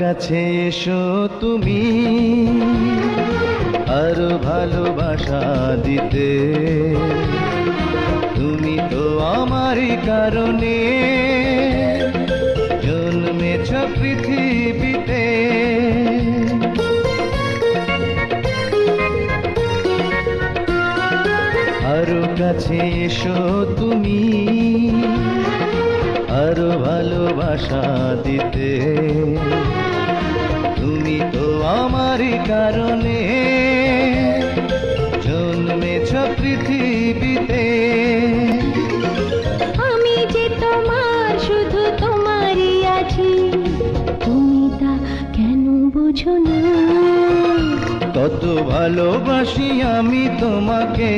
কাছে এসো তুমি আরও ভালোবাসা দিতে। তুমি তো আমারই কারণে জন্মেছ পৃথিবীতে। আরও কাছে এসো তুমি আরও ভালোবাসা দিতে। আমারই কারণে জন্মেছ পৃথিবীতে। আমি যে তোমার শুধু তোমারই আছি। তুমি তা কেন বুঝো না? কত ভালোবাসি আমি তোমাকে।